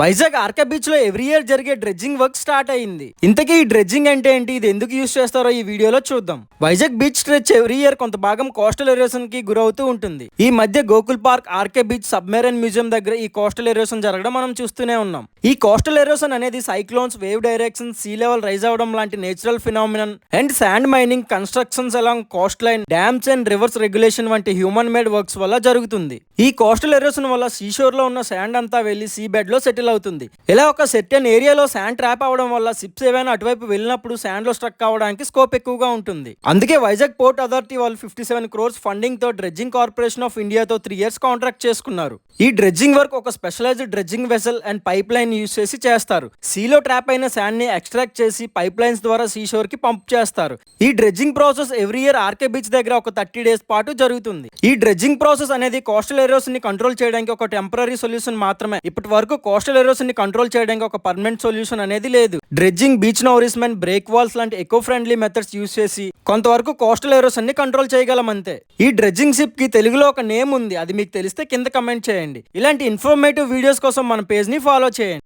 Vizag RK బీచ్లో every year జరిగే dredging work start అయింది. ఇంతకీ ఈ డ్రెడ్జింగ్ అంటే ఏంటి? ఇది ఎందుకు యూజ్ చేస్తారో ఈ వీడియోలో చూద్దాం. Vizag beach stretch every year కొంత భాగం కోస్టల్ ఎరోషన్కి గురవుతూ ఉంటుంది. ఈ మధ్య Gokul park RK beach submarine museum దగ్గర ఈ కోస్టల్ ఎరోషన్ జరగడం మనం చూస్తూనే ఉన్నాం. ఈ కోస్టల్ ఎరోషన్ అనేది cyclones wave direction sea level rise అవడం లాంటి natural phenomenon and sand mining constructions along coast line dams and rivers regulation వంటి హ్యూమన్ మేడ్ వర్క్స్ వల్ల జరుగుతుంది. ఈ కోస్టల్ ఎరోషన్ వల్ల సీషోర్లో ఉన్న శాండ్ అంతా వెళ్ళి సీ బెడ్లో సెటిల్ అవుతుంది. ఇలా ఒక సెర్టెన్ ఏరియాలో శాండ్ ట్రాప్ అవడం వల్ల సిప్స్ ఏవైనా అటువైపు వెళ్ళినప్పుడు శాండ్లో స్ట్రక్ అవడానికి స్కోప్ ఎక్కువగా ఉంటుంది. అందుకే వైజాగ్ పోర్ట్ అథారిటీ వాళ్ళు ఫిఫ్టీ సెవెన్ క్రోర్స్ ఫండింగ్తో డ్రెడ్జింగ్ కార్పొరేషన్ ఆఫ్ ఇండియాతో త్రీ ఇయర్స్ కాంట్రాక్ట్ చేసుకున్నారు. ఈ డ్రెడ్జింగ్ వర్క్ ఒక specialised dredging vessel and pipe line use చేసి చేస్తారు. సీలో ట్రాప్ అయిన శాండ్ని ఎక్స్ట్రాక్ట్ చేసి పైప్ లైన్స్ ద్వారా సీషోర్కి పంప్ చేస్తారు. ఈ dredging process every year RK beach దగ్గర ఒక థర్టీ డేస్ పాటు జరుగుతుంది. ఈ డ్రెడ్జింగ్ ప్రాసెస్ అనేది కోస్టల్ ఏరియాస్ని కంట్రోల్ చేయడానికి ఒక టెంపరీ సొల్యూషన్ మాత్రమే. ఇప్పటి వరకు కోస్టల్ ఎరోషన్ని కంట్రోల్ చేయడానికి ఒక పర్మనెంట్ సొల్యూషన్ అనేది లేదు. Dredging beach nourishment break walls లాంటి ఎకో ఫ్రెండ్లీ మెథడ్స్ యూస్ చేసి కొంతవరకు కోస్టల్ ఎరోషన్ని కంట్రోల్ చేయగలం అంతే. ఈ డ్రెడ్జింగ్ షిప్కి తెలుగులో ఒక నేమ్ ఉంది. అది మీకు తెలిస్తే కింద కమెంట్ చేయండి. ఇలాంటి ఇన్ఫర్మేటివ్ వీడియోస్ కోసం మన పేజ్ని ఫాలో చేయండి.